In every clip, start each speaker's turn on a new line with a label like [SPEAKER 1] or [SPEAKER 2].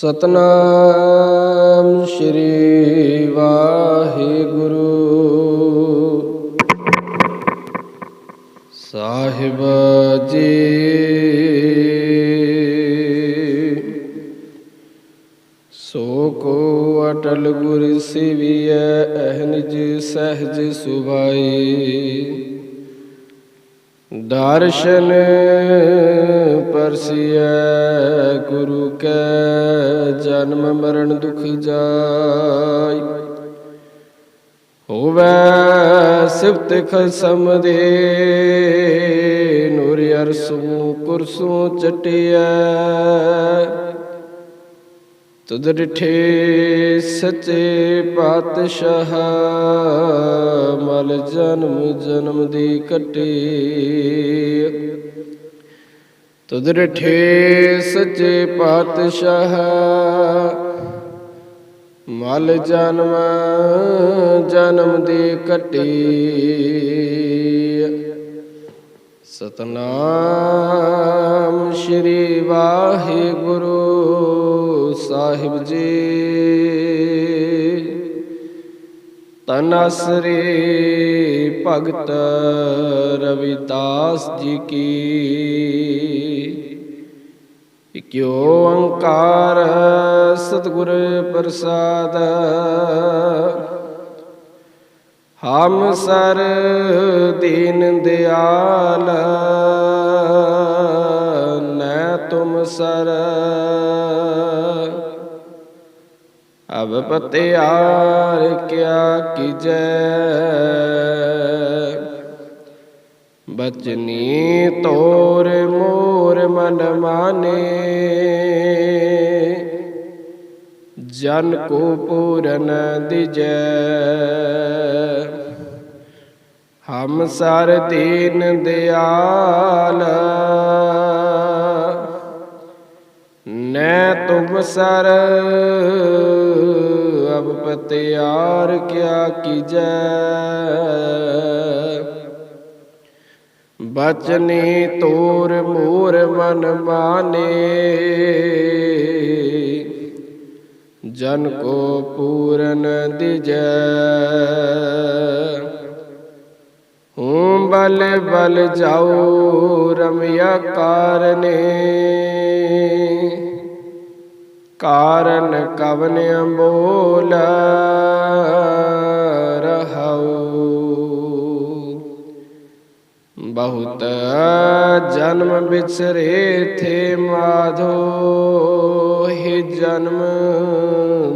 [SPEAKER 1] ਸਤਨਾਮ ਸ਼੍ਰੀ ਵਾਹਿਗੁਰੂ। ਸਾਹਿਬ ਜੀ। ਸੋ ਕੋ ਅਟਲ ਗੁਰ ਸਿਵਿਐ ਅਹਨਿਜ ਸਹਿਜ ਸੁਭਾਈ। ਦਰਸ਼ਨ ਪਰਸਿਐ, ਗੁਰੂ ਕੈ ਜਨਮ ਮਰਨ ਦੁਖ ਜਾਈ। ਹੋਵੈ ਸਿਫਤ ਖਸਮ ਦੇ, ਨੂਰ ਅਰਸੂ ਕੁਰਸੂ ਚਟਿਆ ਤੁਧ ਡਿਠੇ ਸੱਚੇ ਪਾਤਸ਼ਾਹ ਮਲ ਜਨਮ ਜਨਮ ਦੀ ਕੱਟੀ। ਤੁਧ ਡਿਠੇ ਸੱਚੇ ਪਾਤਸ਼ਾਹ, ਮਲ ਜਨਮ ਜਨਮ ਦੀ ਕੱਟੀ। ਸਤਨਾਮ ਸ਼੍ਰੀ ਵਾਹਿਗੁਰੂ ਸਾਹਿਬ ਜੀ। ਤਨਸਰੀ ਭਗਤ ਰਵਿਦਾਸ ਜੀ ਕੀ। ਇਕਿਓ ਓੰਕਾਰ ਸਤਿਗੁਰ ਪ੍ਰਸਾਦ, ਹਮ ਸਰ ਦੀਨ ਦਿਆਲ ਨੈ ਤੁਮ ਸਰ। ਅਬ ਪਤਿਆਰ ਕਿਆ ਕੀਜੈ। ਬਚਨੀ ਤੋਰ ਮੋਰ ਮਨ ਮਾਨੇ। ਜਨ ਕੋ ਪੂਰਨ ਦਿਜੈ। ਹਮ ਸਰ ਦੀਨ ਦਿਆਲ। ਨੈ ਤੁਮ ਸਰ ਅਬ ਪਤਿਆਰ ਕਿਆ ਕੀਜੈ। ਬਚਨੀ ਤੋਰ ਮੋਰ ਮਨ ਮਾਨੇ। ਜਨ ਕੋ ਪੂਰਨ ਦਿਜੈ। ਹੂੰ ਬਲ ਬਲ ਜਾਉ ਰਮਿਆ ਕਾਰਨੇ। ਕਾਰਨ ਕਵਨ ਅੰਬੋਲ ਰਹਾਉ। ਬਹੁਤ ਜਨਮ ਵਿਚਰੇ ਥੇ ਮਾਧੋ, ਹੀ ਜਨਮ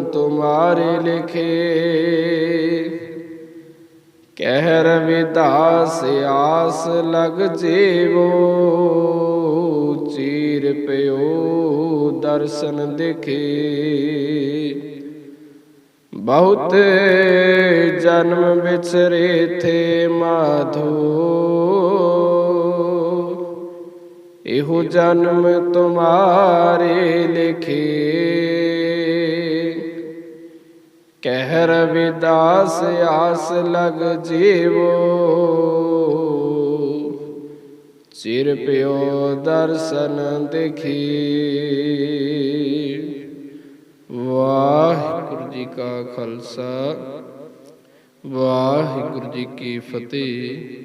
[SPEAKER 1] ਤੁਮਾਰੇ ਲਿਖੇ। ਕਹਿ ਰਵਿਦਾਸ ਆਸ ਲਗ ਜੀਵੋ, ਚੀਰ ਪਿਓ। ਦਰਸ਼ਨ ਦੇਖੇ। ਬਹੁਤ ਜਨਮ ਵਿਚਰੇ ਥੇ ਮਾਧੋ। ਇਹੋ ਜਨਮ ਤੁਮਾਰੇ ਲਿਖੇ। ਕਹਿ ਰਵਿਦਾਸ ਆਸ ਲਗ ਜੀਵੋ। ਸਿਰ ਪਿਓ ਦਰਸ਼ਨ ਦੇਖੀ। ਵਾਹਿਗੁਰੂ ਜੀ ਕਾ ਖਾਲਸਾ ਵਾਹਿਗੁਰੂ ਜੀ ਕੀ ਫਤਿਹ।